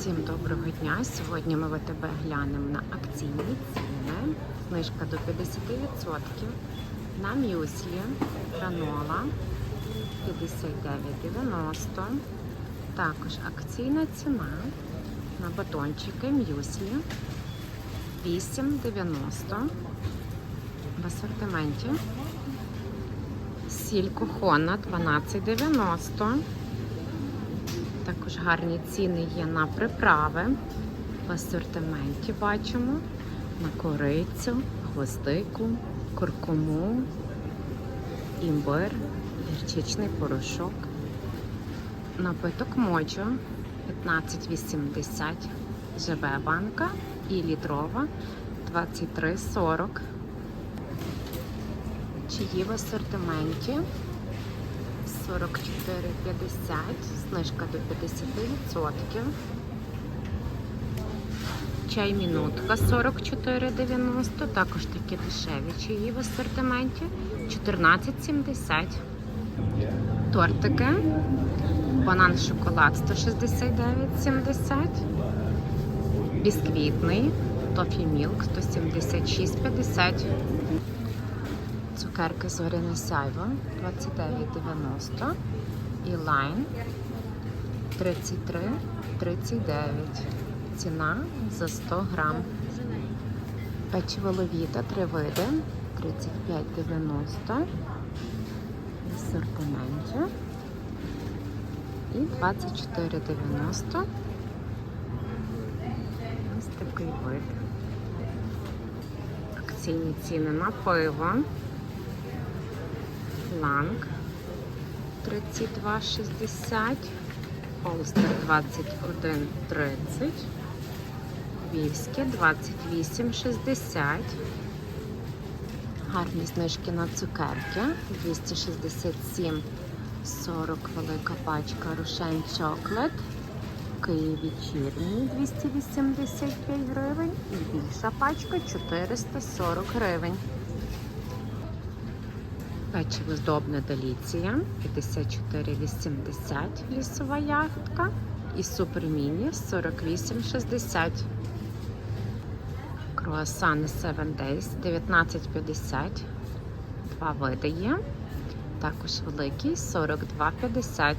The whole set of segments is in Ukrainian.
Всім доброго дня! Сьогодні ми в ВТБ глянемо на акційні ціни. Знижка до 50%. На мюслі гранола 59,90. Також акційна ціна на батончики мюслі 8,90. В асортименті сіль кухона 12,90. Також гарні ціни є на приправи. В асортименті бачимо на корицю, гвоздику, куркуму, імбир, гірчичний порошок. Напиток моджо 15,80 живе банка і літрова 23,40. Чиї в асортименті 44,50, знижка до 50%. Чай мінутка 44,90, також такі дешеві чаї в асортименті 14,70. Тортики. Банан шоколад 169,70. Бісквітний. Тофі Мілк 176,50. Цукерки зоряне сяйво 29,90 і лайн 33,39. Ціна за 100 грам. Печиво ловіта три види 35,90 в асортименті і 24,90. Ось такий вид. Акційні ціни на пиво. Ланг 32,60, Холстер 21,30, Вівське 28,60. Гарні знижки на цукерки 267,40 велика пачка Рошен Чоклет. Київ вечірній 285 гривень і більша пачка 440 гривень. Печиво здобне деліція 54,80 лісова ягодка і суперміні 48,60. Круасани 7 Days 19,50. Два види є. Також великий 42,50.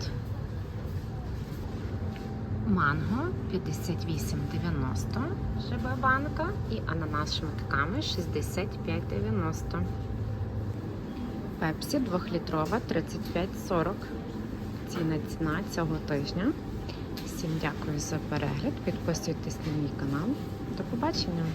Манго 58,90 жива банка і ананас шматками 65,90. Пепсі 2-літрова 35,40. Ціна ціна цього тижня. Всім дякую за перегляд. Підписуйтесь на мій канал. До побачення!